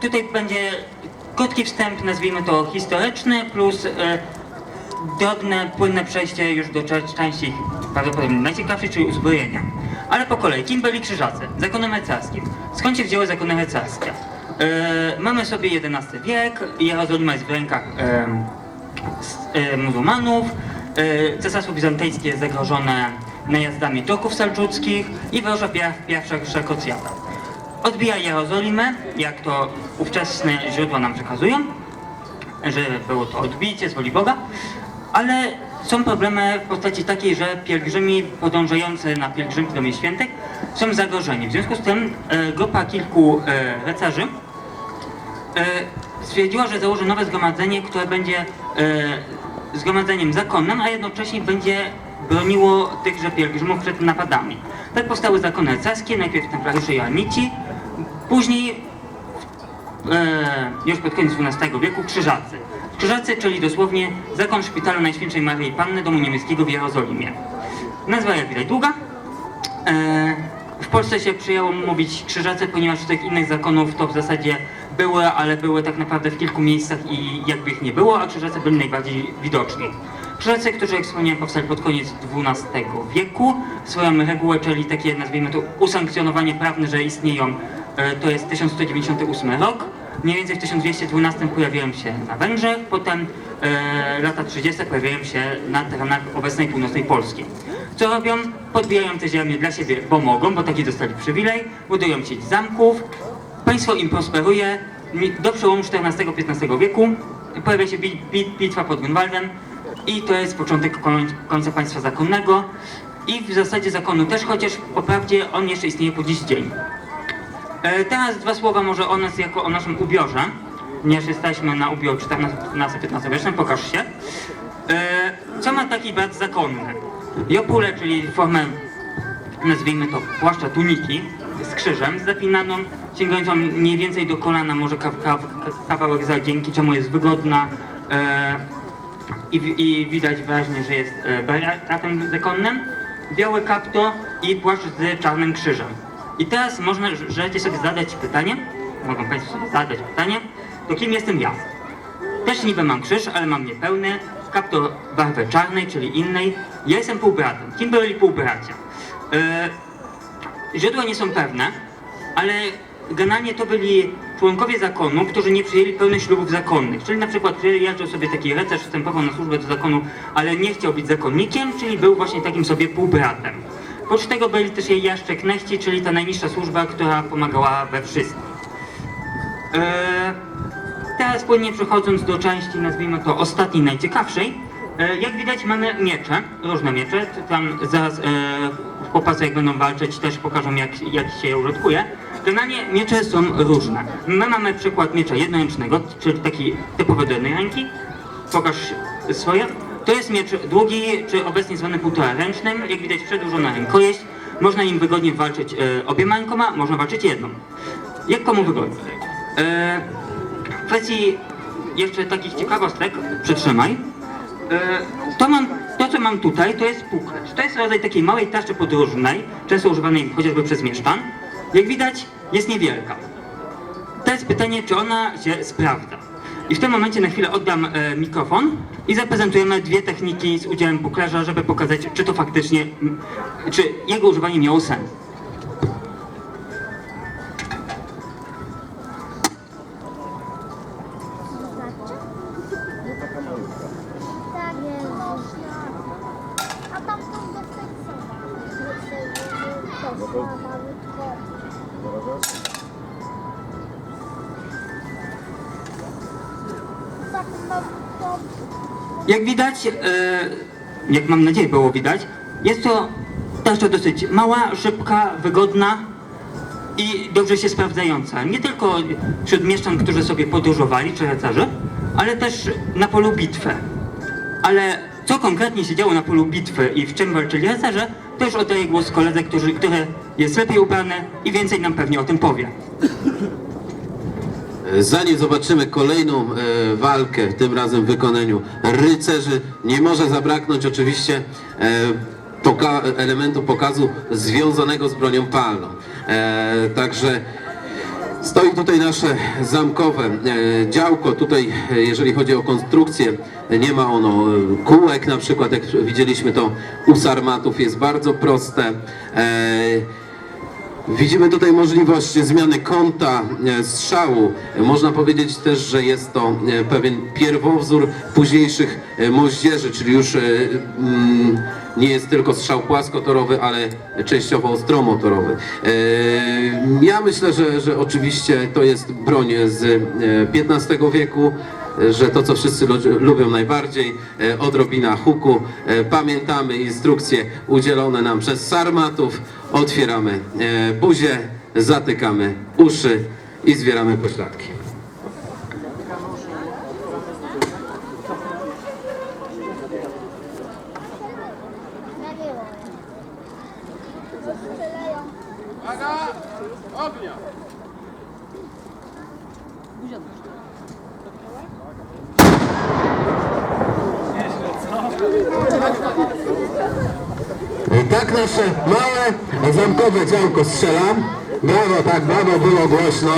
tutaj będzie krótki wstęp, nazwijmy to historyczny, plus e, drobne, płynne przejście już do części prawdopodobnie najciekawszej, czyli uzbrojenia. Ale po kolei, kim byli krzyżacy? Zakony rycerskie. Skąd się wzięły zakony rycerskie? E, mamy sobie XI wiek, Jerozolima jest w rękach s- e, muzułmanów, e, Cesarstwo Bizantyjskie jest zagrożone najazdami Turków selczuckich i wyrusza pier- pierwsza Szekocjata. Odbija Jerozolimę, jak to ówczesne źródła nam przekazują, że było to odbicie z woli Boga, ale są problemy w postaci takiej, że pielgrzymi podążający na pielgrzymki do Miejsc Świętych są zagrożeni. W związku z tym e, grupa kilku e, rycerzy e, stwierdziła, że założy nowe zgromadzenie, które będzie e, zgromadzeniem zakonnym, a jednocześnie będzie broniło tychże pielgrzymów przed napadami. Tak powstały zakony rycerskie, najpierw templariusze joannici, później e, już pod koniec XII wieku krzyżacy. Krzyżacy, czyli dosłownie zakon szpitalu Najświętszej Maryi Panny domu niemieckiego w Jerozolimie. Nazwa jak widać długa. E, w Polsce się przyjęło mówić krzyżacy, ponieważ tych innych zakonów to w zasadzie były, ale były tak naprawdę w kilku miejscach i jakby ich nie było, a krzyżacy byli najbardziej widoczni. Krzyżacy, którzy jak wspomniałem powstali pod koniec XII wieku, swoją regułę, czyli takie nazwijmy to usankcjonowanie prawne, że istnieją, to jest 1198 rok. Mniej więcej w 1212 pojawiają się na Węgrzech, potem e, lata 30. pojawiają się na terenach obecnej północnej Polski. Co robią? Podbijają te ziemię dla siebie, bo mogą, bo taki dostali przywilej, budują sieć zamków, państwo im prosperuje. Do przełomu XIV-XV wieku pojawia się bi- bi- bitwa pod Grunwaldem i to jest początek koń- końca państwa zakonnego i w zasadzie zakonu też, chociaż po prawdzie on jeszcze istnieje po dziś dzień. E, Teraz dwa słowa może o nas jako o naszym ubiorze, ponieważ jesteśmy na ubiór XIV-XV wiecznym, pokaż się. E, Co ma taki brat zakonny? Jopule, czyli formę, nazwijmy to płaszcza tuniki z krzyżem, z zapinaną, sięgającą mniej więcej do kolana, może ka ka kawałek za dzięki czemu jest wygodna e, i, i widać wyraźnie, że jest bratem zakonnym. Białe kapto i płaszcz z czarnym krzyżem. I teraz można, możecie sobie zadać pytanie, mogą Państwo sobie zadać pytanie, to kim jestem ja? Też niby mam krzyż, ale mam niepełny, kapto barwy czarnej, czyli innej. Ja jestem półbratem. Kim byli półbracia? E, źródła nie są pewne, ale generalnie to byli członkowie zakonu, którzy nie przyjęli pełnych ślubów zakonnych. Czyli na przykład przyjeżdżał sobie taki rycerz, wstępował na służbę do zakonu, ale nie chciał być zakonnikiem, czyli był właśnie takim sobie półbratem. Oprócz tego byli też jej jaszcze knechci, czyli ta najniższa służba, która pomagała we wszystkim. E, Teraz płynnie przechodząc do części, nazwijmy to ostatniej, najciekawszej, e, jak widać mamy miecze, różne miecze, tam zaraz e, chłopacy jak będą walczyć też pokażą jak, jak się je użytkuje. Generalnie miecze są różne. My mamy przykład miecza jednoręcznego, czyli taki typowy do jednej ręki. Pokaż swoje. To jest miecz długi, czy obecnie zwany półtora ręcznym, jak widać przedłużona rękojeść. Można im wygodnie walczyć e, obiema rękoma, można walczyć jedną. Jak komu wygodnie. E, w kwestii jeszcze takich ciekawostek, przytrzymaj. E, To, mam, to, co mam tutaj, to jest puklerz. To jest rodzaj takiej małej tarczy podróżnej, często używanej chociażby przez mieszczan. Jak widać, jest niewielka. To jest pytanie, czy ona się sprawdza. I w tym momencie na chwilę oddam e, mikrofon i zaprezentujemy dwie techniki z udziałem puklerza, żeby pokazać, czy to faktycznie, czy jego używanie miało sens. Jak widać, e, jak mam nadzieję było widać, jest to tarcza dosyć mała, szybka, wygodna i dobrze się sprawdzająca. Nie tylko wśród mieszczan, którzy sobie podróżowali, czy rycerzy, ale też na polu bitwy. Ale co konkretnie się działo na polu bitwy i w czym walczyli rycerze, to już oddaję głos koledze, który, który jest lepiej ubrany i więcej nam pewnie o tym powie. Zanim zobaczymy kolejną e, walkę, tym razem w wykonaniu rycerzy, nie może zabraknąć oczywiście e, poka elementu pokazu związanego z bronią palną. E, także Stoi tutaj nasze zamkowe e, działko. Tutaj, e, jeżeli chodzi o konstrukcję, e, nie ma ono e, kółek na przykład, jak widzieliśmy to u sarmatów, jest bardzo proste. Widzimy tutaj możliwość zmiany kąta e, strzału. E, Można powiedzieć też, że jest to e, pewien pierwowzór późniejszych moździerzy, czyli już mm, nie jest tylko strzał płaskotorowy, ale częściowo ostromotorowy. Ja myślę, że, że oczywiście to jest broń z XV wieku że to, co wszyscy lu- lubią najbardziej, odrobina huku. Pamiętamy instrukcje udzielone nam przez sarmatów. Otwieramy e, buzię, zatykamy uszy i zbieramy pośladki. Było. Strzelają. Uwaga! Tak nasze małe zamkowe działko strzela. Brawo, tak, brawo, było głośno.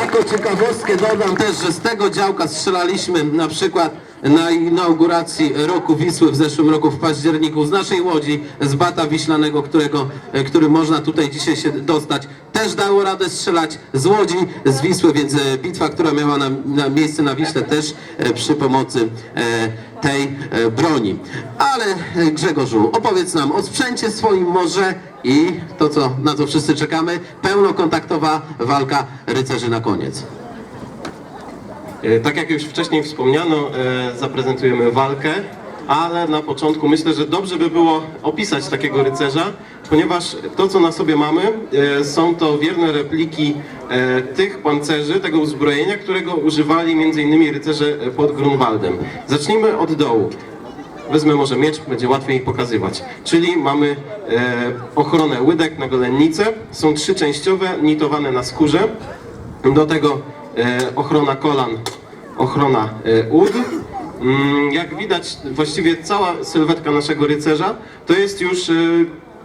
Jako ciekawostkę dodam też, że z tego działka strzelaliśmy na przykład na inauguracji roku Wisły w zeszłym roku w październiku z naszej łodzi, z Bata Wiślanego, którego, e, który można tutaj dzisiaj się dostać. Też dało radę strzelać z Łodzi, z Wisły, więc e, bitwa, która miała na, na miejsce na Wiśle też e, przy pomocy tej broni. Ale Grzegorzu, opowiedz nam o sprzęcie swoim może i to, co, na co wszyscy czekamy, pełnokontaktowa walka rycerzy na koniec. E, Tak jak już wcześniej wspomniano, e, zaprezentujemy walkę, ale na początku myślę, że dobrze by było opisać takiego rycerza, ponieważ to, co na sobie mamy, e, są to wierne repliki tych pancerzy, tego uzbrojenia, którego używali m.in. rycerze pod Grunwaldem. Zacznijmy od dołu. Wezmę może miecz, będzie łatwiej pokazywać. Czyli mamy ochronę łydek na golennicę, są trzy częściowe, nitowane na skórze. Do tego ochrona kolan, ochrona e, ud. Mm, jak widać, właściwie cała sylwetka naszego rycerza to jest już e,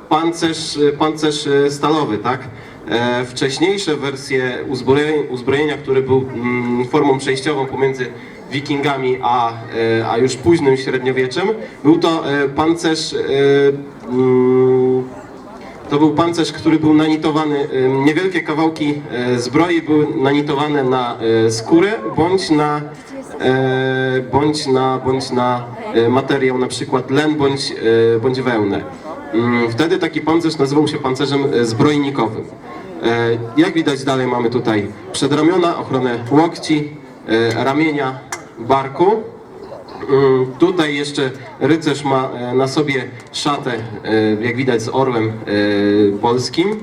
pancerz, e, pancerz e, stalowy, tak? E, wcześniejsze wersje uzbrojenia, uzbrojenia które był mm, formą przejściową pomiędzy wikingami a, e, a już późnym średniowieczem, był to e, pancerz e, mm, to był pancerz, który był nanitowany, niewielkie kawałki e, zbroi były nanitowane na e, skórę bądź na, e, bądź na, bądź na e, materiał, na przykład len bądź, e, bądź wełnę. Ym, Wtedy taki pancerz nazywał się pancerzem e, zbrojnikowym. E, Jak widać dalej mamy tutaj przedramiona, ochronę łokci, e, ramienia, barku. Mm, Tutaj jeszcze rycerz ma e, na sobie szatę, e, jak widać z orłem e, polskim,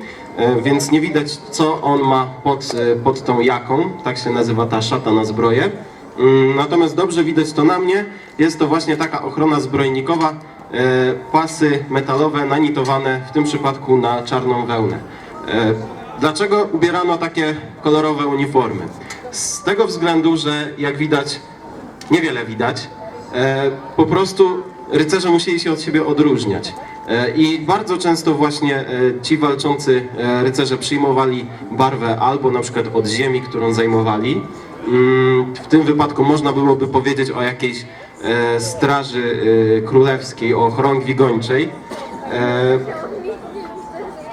więc nie widać co on ma pod, pod tą jaką, tak się nazywa ta szata na zbroję. Mm, Natomiast dobrze widać to na mnie, jest to właśnie taka ochrona zbrojnikowa, pasy metalowe nanitowane w tym przypadku na czarną wełnę. Dlaczego ubierano takie kolorowe uniformy? Z tego względu, że jak widać niewiele widać. E, po prostu rycerze musieli się od siebie odróżniać. E, I bardzo często właśnie e, ci walczący rycerze przyjmowali barwę albo na przykład od ziemi, którą zajmowali. Mm, W tym wypadku można byłoby powiedzieć o jakiejś straży królewskiej, o chorągwi gończej.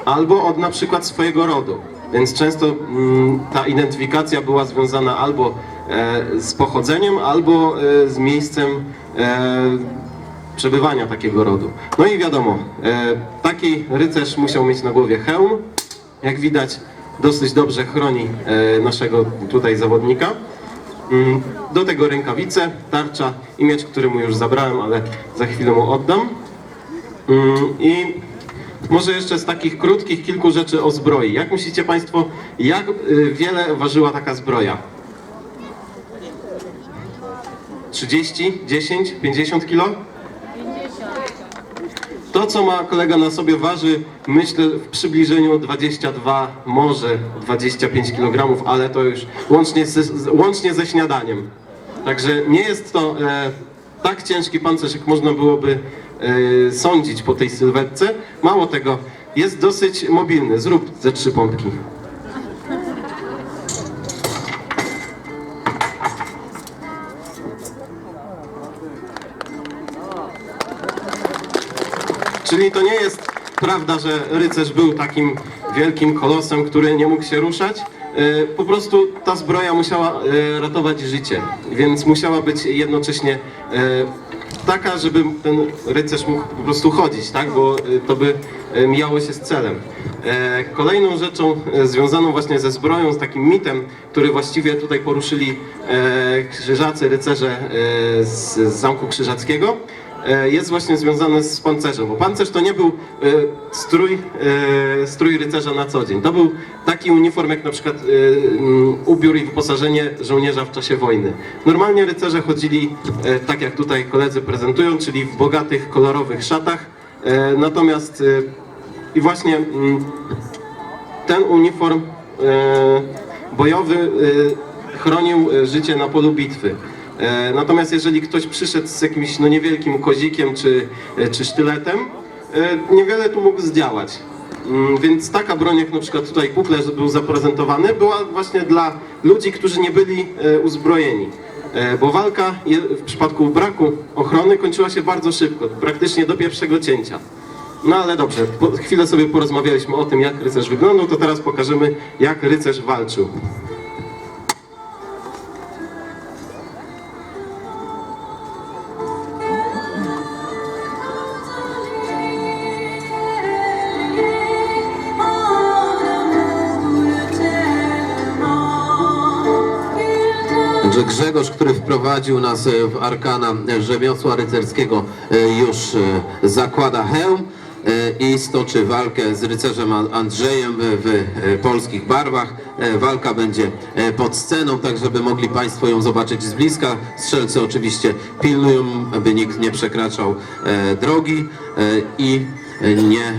Albo od na przykład swojego rodu. Więc często mm, ta identyfikacja była związana albo z pochodzeniem, albo e, z miejscem e, przebywania takiego rodu. No i wiadomo, e, taki rycerz musiał mieć na głowie hełm. Jak widać, dosyć dobrze chroni e, naszego tutaj zawodnika. Mm, Do tego rękawice, tarcza i miecz, który mu już zabrałem, ale za chwilę mu oddam. Mm, I może jeszcze z takich krótkich kilku rzeczy o zbroi. Jak myślicie Państwo, jak y, wiele ważyła taka zbroja? 30, 10, 50 kilo? To, co ma kolega na sobie waży, myślę w przybliżeniu 22, może 25 kg, ale to już łącznie, ze, łącznie ze śniadaniem. Także nie jest to e, tak ciężki pancerz, jak można byłoby e, sądzić po tej sylwetce. Mało tego, jest dosyć mobilny. Zrób ze trzy pompki. Czyli to nie jest prawda, że rycerz był takim wielkim kolosem, który nie mógł się ruszać. E, Po prostu ta zbroja musiała e, ratować życie, więc musiała być jednocześnie e, taka, żeby ten rycerz mógł po prostu chodzić, tak? Bo to by mijało się z celem. Kolejną rzeczą związaną właśnie ze zbroją, z takim mitem, który właściwie tutaj poruszyli krzyżacy, rycerze z Zamku Krzyżackiego, jest właśnie związane z pancerzem, bo pancerz to nie był e, strój, e, strój rycerza na co dzień. To był taki uniform jak na przykład e, ubiór i wyposażenie żołnierza w czasie wojny. Normalnie rycerze chodzili e, tak jak tutaj koledzy prezentują, czyli w bogatych, kolorowych szatach, e, natomiast e, i właśnie ten uniform e, bojowy e, chronił e, życie na polu bitwy. E, Natomiast jeżeli ktoś przyszedł z jakimś no, niewielkim kozikiem czy, e, czy sztyletem, e, niewiele tu mógł zdziałać. Mm, Więc taka broń, jak na przykład tutaj puklerz był zaprezentowany, była właśnie dla ludzi, którzy nie byli uzbrojeni. Bo walka w przypadku braku ochrony kończyła się bardzo szybko, praktycznie do pierwszego cięcia. No ale dobrze, chwilę sobie porozmawialiśmy o tym, jak rycerz wyglądał, to teraz pokażemy, jak rycerz walczył. Wprowadził nas e, w arkana rzemiosła rycerskiego, e, już e, zakłada hełm i stoczy walkę z rycerzem An- Andrzejem w polskich barwach. Walka będzie pod sceną, tak żeby mogli Państwo ją zobaczyć z bliska. Strzelcy oczywiście pilnują, aby nikt nie przekraczał drogi i nie